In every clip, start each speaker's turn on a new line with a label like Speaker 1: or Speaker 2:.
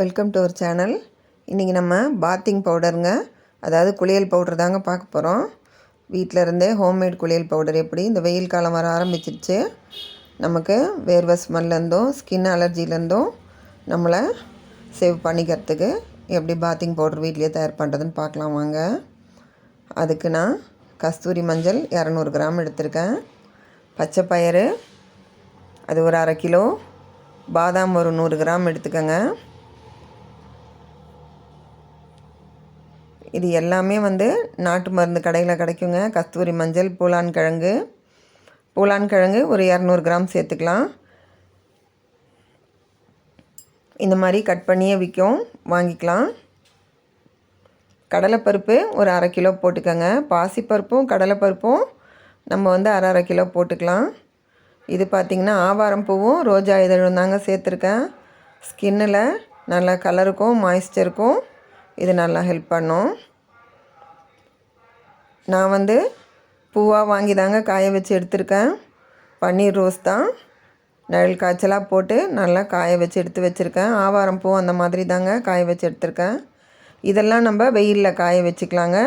Speaker 1: Welcome to our channel இன்றைக்கி நம்ம bathing பவுடருங்க அதாவது குளியல் பவுடர் தாங்க பார்க்க போகிறோம் வீட்டில் இருந்தே ஹோம்மேட் குளியல் பவுடர் எப்படி இந்த வெயில் காலம் வர ஆரம்பிச்சிருச்சு. நமக்கு வேர்வை ஸ்மெல்லேருந்தும் ஸ்கின் அலர்ஜிலேருந்தும் நம்மளை சேவ் பண்ணிக்கிறதுக்கு எப்படி பாத்திங் பவுடர் வீட்லேயே தயார் பண்ணுறதுன்னு பார்க்கலாம் வாங்க. அதுக்கு நான் கஸ்தூரி மஞ்சள் இரநூறு கிராம் எடுத்திருக்கேன். பச்சை பயிறு அது ஒரு அரை கிலோ. பாதாம் ஒரு நூறு கிராம் எடுத்துக்கோங்க. இது எல்லாமே வந்து நாட்டு மருந்து கடையில் கிடைக்குங்க. கஸ்தூரி மஞ்சள் பூலான் கிழங்கு. பூலான் கிழங்கு ஒரு இரநூறு கிராம் சேர்த்துக்கலாம். இந்த மாதிரி கட் பண்ணியே விற்கும். வாங்கிக்கலாம். கடலைப்பருப்பு ஒரு அரை கிலோ போட்டுக்கோங்க. பாசிப்பருப்பும் கடலைப்பருப்பும் நம்ம வந்து அரை அரை கிலோ போட்டுக்கலாம். இது பார்த்திங்கன்னா ஆவாரம் பூவும் ரோஜா இதழும் தாங்க சேர்த்துருக்கேன். ஸ்கின்னில் நல்லா கலருக்கும் மாய்ஸ்சருக்கும் இது நல்லா ஹெல்ப் பண்ணும். நான் வந்து பூவாக வாங்கி தாங்க காய வச்சு எடுத்திருக்கேன். பன்னீர் ரோஸ் தான். நிழல் காய்ச்சலாக போட்டு நல்லா காய வச்சு எடுத்து வச்சுருக்கேன். ஆவாரம் பூ அந்த மாதிரி தாங்க காய வச்சு எடுத்திருக்கேன். இதெல்லாம் நம்ம வெயிலில் காய வச்சுக்கலாங்க.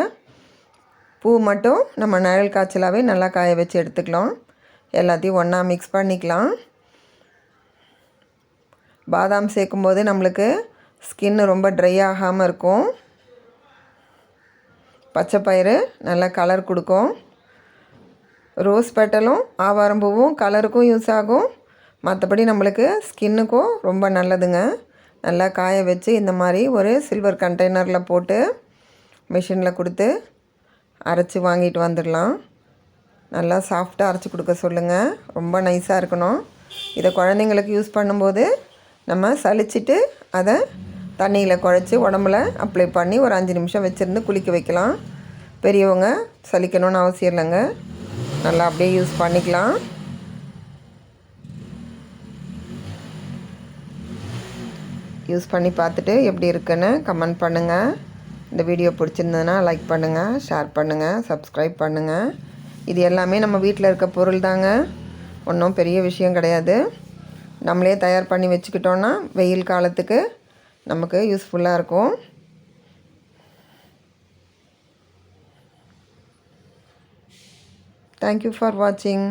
Speaker 1: பூ மட்டும் நம்ம நிழல் காய்ச்சலாகவே நல்லா காய வச்சு எடுத்துக்கலாம். எல்லாத்தையும் ஒன்றா மிக்ஸ் பண்ணிக்கலாம். பாதாம் சேர்க்கும்போது நம்மளுக்கு ஸ்கின்னு ரொம்ப ட்ரை ஆகாமல் இருக்கும். பச்சை பயிறு நல்லா கலர் கொடுக்கும். ரோஸ் பெட்டலும் ஆவாரம்பூவும் கலருக்கும் யூஸ் ஆகும். மற்றபடி நம்மளுக்கு ஸ்கின்னுக்கும் ரொம்ப நல்லதுங்க. நல்லா காய வச்சு இந்த மாதிரி ஒரு சில்வர் கண்டெய்னரில் போட்டு மிஷினில் கொடுத்து அரைச்சி வாங்கிட்டு வந்துடலாம். நல்லா சாஃப்டாக அரைச்சி கொடுக்க சொல்லுங்கள் ரொம்ப நைஸாக இருக்கணும். இதை குழந்தைங்களுக்கு யூஸ் பண்ணும்போது நம்ம சளிச்சிட்டு அதை தண்ணியில் குழச்சி உடம்புல அப்ளை பண்ணி ஒரு அஞ்சு நிமிஷம் வச்சுருந்து குளிக்க வைக்கலாம். பெரியவங்க சலிக்கணும்னு அவசியம் இல்லைங்க. நல்லா அப்படியே யூஸ் பண்ணிக்கலாம். யூஸ் பண்ணி பார்த்துட்டு எப்படி இருக்குன்னு கமெண்ட் பண்ணுங்கள் இந்த வீடியோ பிடிச்சிருந்ததுன்னா லைக் பண்ணுங்கள் ஷேர் பண்ணுங்கள் சப்ஸ்கிரைப் பண்ணுங்கள் இது எல்லாமே நம்ம வீட்டில் இருக்க பொருள் தாங்க. ஒன்றும் பெரிய விஷயம் கிடையாது. நம்மளே தயார் பண்ணி வச்சுக்கிட்டோன்னா வெயில் காலத்துக்கு நமக்கு யூஸ்ஃபுல்லாக இருக்கும். தேங்க்யூ ஃபார் வாட்சிங்